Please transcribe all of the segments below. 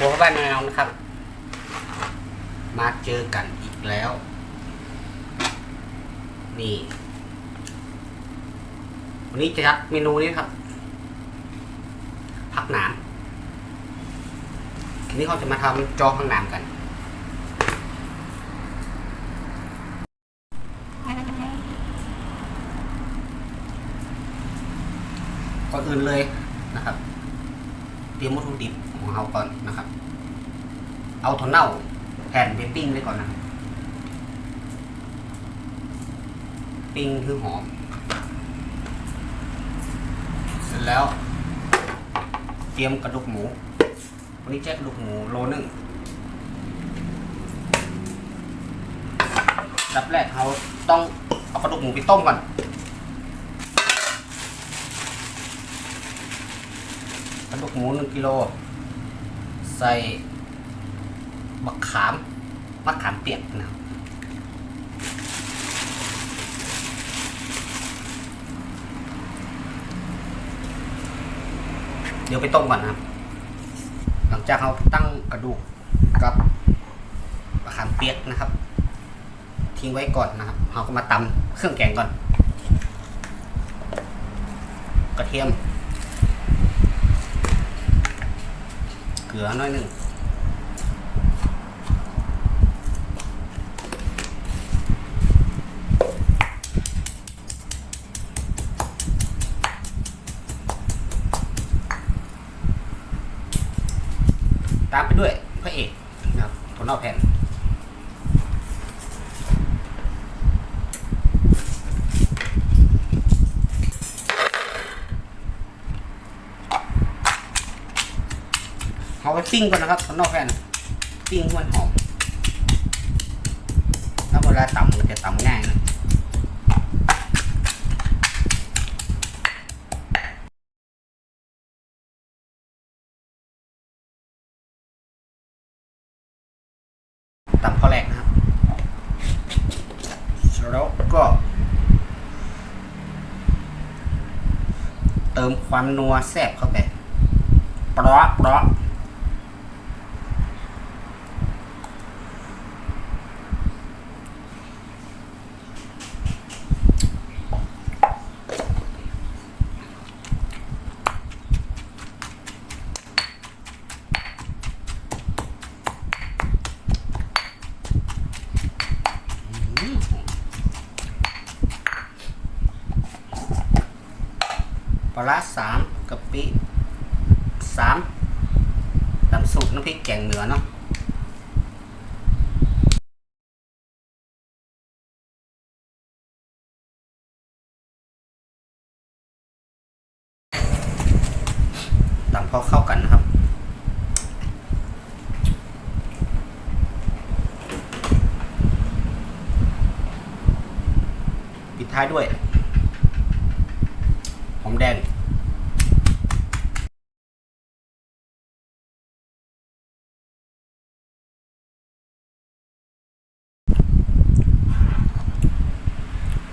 หัวบ้านแมวนะครับ มาเจอกันอีกแล้ว นี่ วันนี้จะยัดเมนูนี้ครับผักหนามทีนี้เขาจะมาทำจอผักหนามกันก่อนอื่นเลยนะครับ เตรียมวัตถุดิบ ของเราก่อนนะครับ เอาถั่วเน่าแผ่นไปปิ้งไว้ก่อนนะ ปิ้งคือหอม เสร็จแล้ว เตรียมกระดูกหมู วันนี้แจ้กระดูกหมูโลนึ่งดับแรกเราต้องเอากระดูกหมูไปต้มก่อนกระดูกหมูหนึ่งกิโล ใส่มะขามมะขามเปียกนะครับเดี๋ยวไปต้มก่อนนะครับ หลังจากเราตั้งกระดูกกับมะขามเปียกนะครับ ทิ้งไว้ก่อนนะครับเราก็มาตำเครื่องแกงก่อน กระเทียม เก ลือน้อยหนึ่งตามไปด้วยพระเอกนะครับถั่วนอกแผ่นเอาไปิ้งก่อนนะครับถั่วเน่าแผ่นปิ้งให้มันหอมแล้วเวลาตำมันจะตำง่ายนะตำข้อแรกนะครับแล้วก็ เติมความนัวแซ่บเข้าไปปลาะปลาะ ป ลาร้าสามกะปิสามตำสูตรน้ำพริกแกงเหนือเนาะตำพอเข้ากันนะครับปิดท้ายด้วย หอมแดง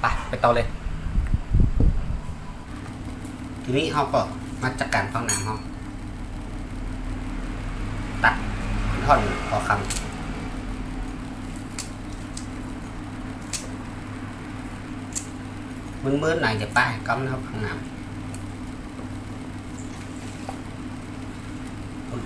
ไป ไป ต่อเลย ทีนี้เขาก็มาจัดกการฟังหนังเขาตัดท่อนพอคำมืดๆหน่อยจะป้ายกำนะครับข้างน้ำ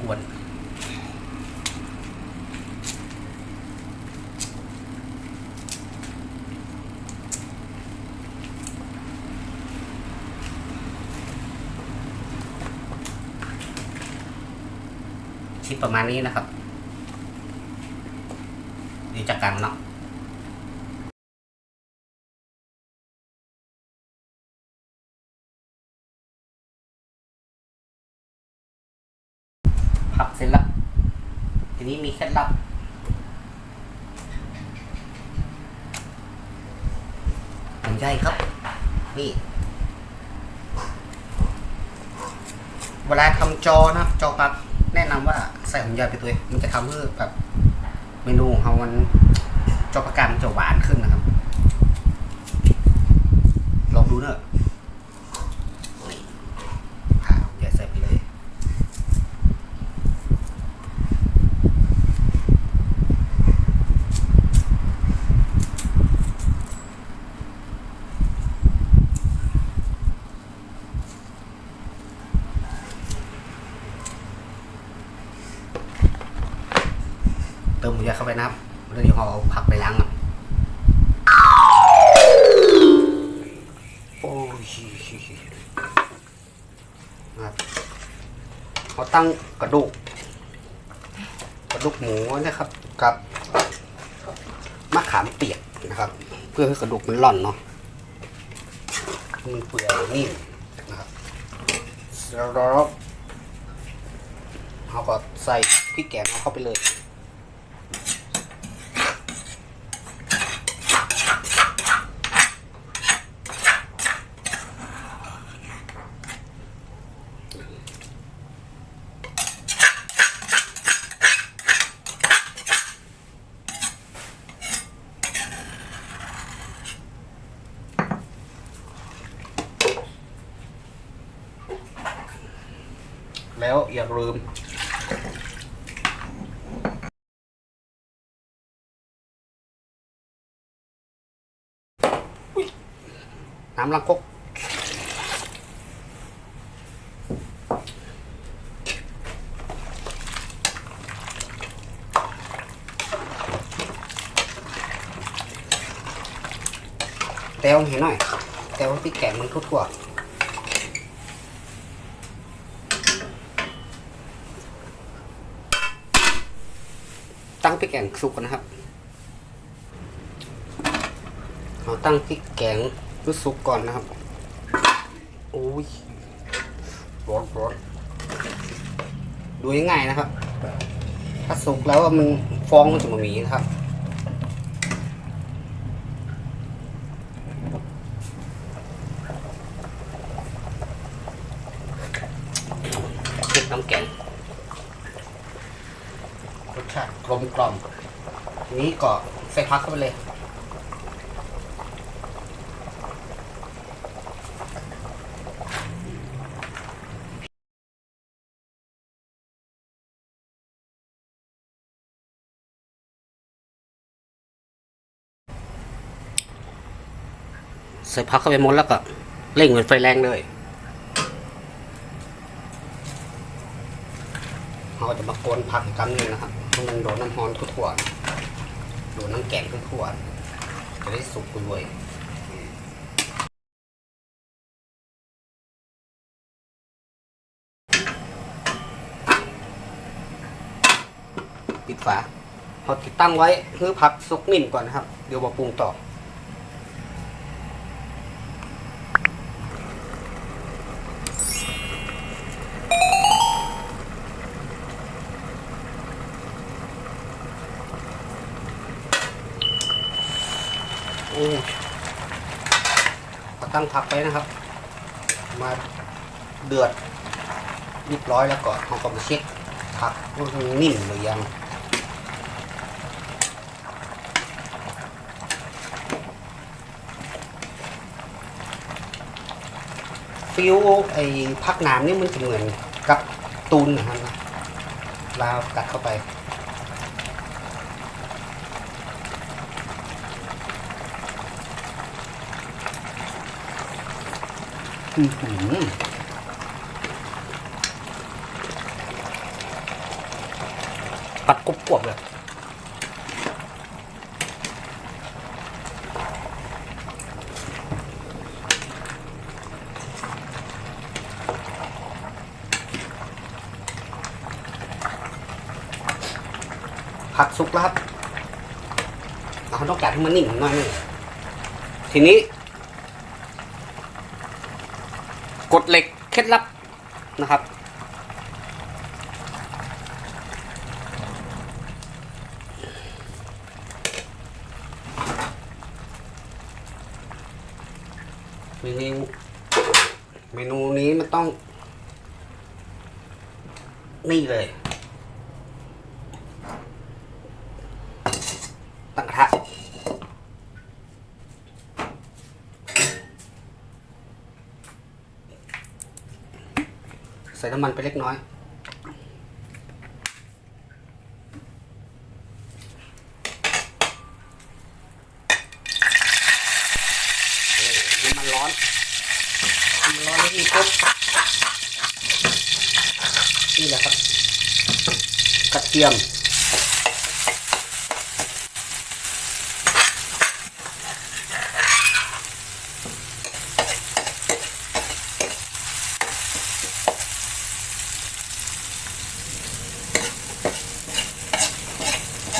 กวนๆ ชิ้นประมาณนี้นะครับดีจัดการเนาะผักเสร็จแล้วทีนี้มีเคล็ดลับผมใช่ครับ นี่ เวลาทำจอนะครับจอปักแนะนำว่า ใส่หอมใหญ่ไปตัวเองมันจะทำให้แบบเมนูของเขามันจบประการมันจะหวานขึ้นนะครับ ลองดูเนอะนี่ผ่าอย่าใส่ไปเลย เติมหมูยอเข้าไปนะครับแล้วเดี๋ยวเราเอาผักไปล้างอะโอ้ยนะครับเขาตั้งกระดูก กระดูกหมูนะครับกับมะขามเปียกนะครับ เพื่อให้กระดูกมันร่อนเนาะมันเปื่อยนิ่มนะครับแล้วเราเราก็ใส่พริกแกงเข้าไปเลย แล้ว อย่าลืมน้ำลังกกเต้วเห็นหน่อยเต้วพริกแกงมันทั่วๆ พริกแกงสุกก่อนนะครับเราตั้งพริกแกงรู้สุกก่อนนะครับโอ้ยร้อนร้อนดูง่ายๆนะครับ ถ้าสุกแล้วมันฟองมันจะมามีนะครับ พริกน้ำแกง รสชาติกลมกล่อมที นี้ก็ใส่พักเข้าไปเลย ใส่พักเข้าไปหมดแล้วก็เร่งเป็นไฟแรงเลยเราจะมาโกนผักอีกครั้งหนึงนะครับให้มันโดนน้ำร้อนทั่วๆโด น้ำแกงทั่วด จะได้สุกด้วยปิดฝาพอติดตั้งไว้เพื่อผักสุกนิ่มก่อนนะครับ เดี๋ยวมาปรุงต่อ โอ้ตั้งพักไปนะครับ มาเดือดเรียบร้อยแล้วก็เราก็มาเช็คผักว่ามันนิ่มหรือยังฟิวไอ้พักน้ำนี่มันจะเหมือนกับตูนนะครับลาวกัดเข้าไป อื้อหือปัดกบกวบเลยผักสุกแล้วครับเราต้องการให้มันนิ่มหน่อย ทีนี้ กดเหล็กเคล็ดลับนะครับ เมนูเมนูนี้มันต้อง นี่เลย ส่น้ำมันไปเล็กน้อยโอ้น้ำมันร้อนน้ำมันร้อนแล้วนี่ปุ๊บนี่แหละครับ กระเทียม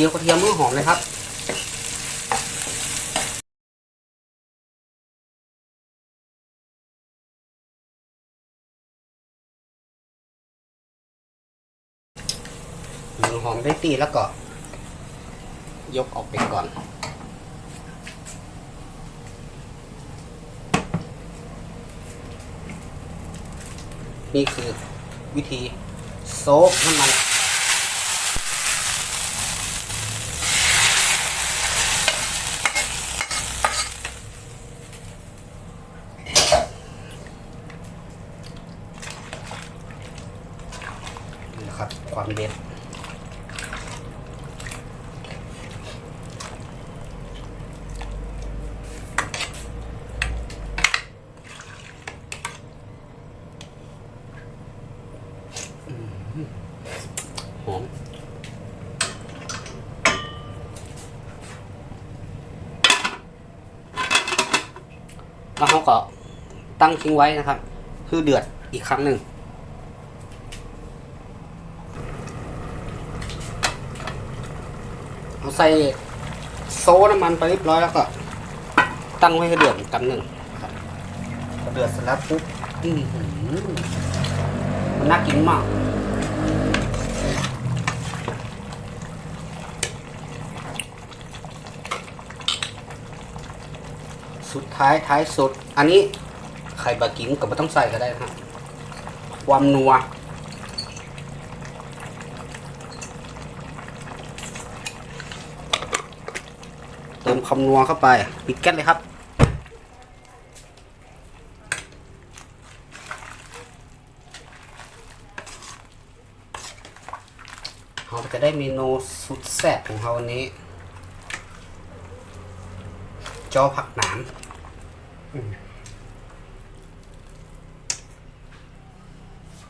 จียวกระเทียมมือหอมเลยครับหนึ่งหอมได้ตีแล้วก็ ยกออกไปก่อนนี่คือวิธีโซกน้ำมันนะ ความเด็ดหอมแล้วเขาก็ตั้งทิ้งไว้นะครับ คือเดือดอีกครั้งหนึ่ง เอาใส่โซ่น้ำมันไปเรียบร้อยแล้วก็ ตั้งไว้ให้เดือดอีกกันหนึ่งครับพอเดือดเสร็จแล้วปุ๊บอื้อหือมันน่ากินมากสุดท้ายท้ายสุด อันนี้ไข่บากินก็ไม่ต้องใส่ก็ได้นะครับความนัว เติม คำนัวเข้าไป ปิดแก๊สเลยครับเราจะได้เมนูสุดแซ่บของเราวันนี้ จอผักหนามอืม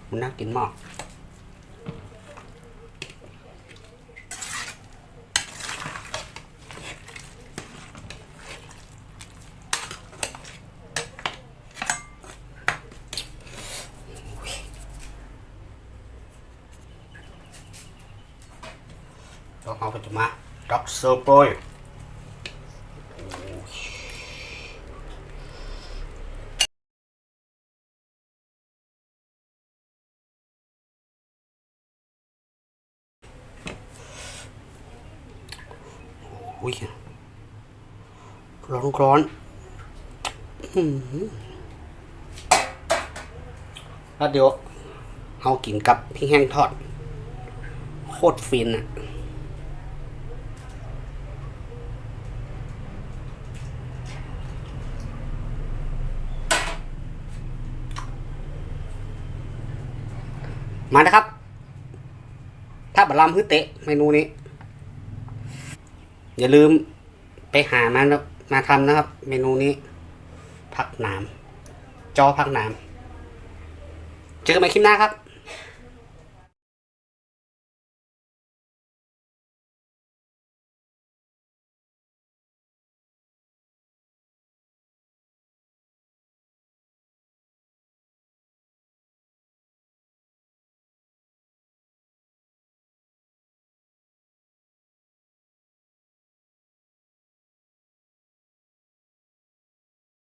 มันน่ากินมาก แล้วเราก็จะมาด็อกเซอร์โปรยอุ้ยร้อนร้อนๆแล้วเดี๋ยวเอากินกับพริกแห้งทอด โคตรฟินอะ มานะครับ ถ้าบัลลัมฮึเตะเมนูนี้ อย่าลืมไปหามานะมาทำนะครับ เมนูนี้ ผักหนาม จอผักหนาม เจอกันใหม่คลิปหน้าครับ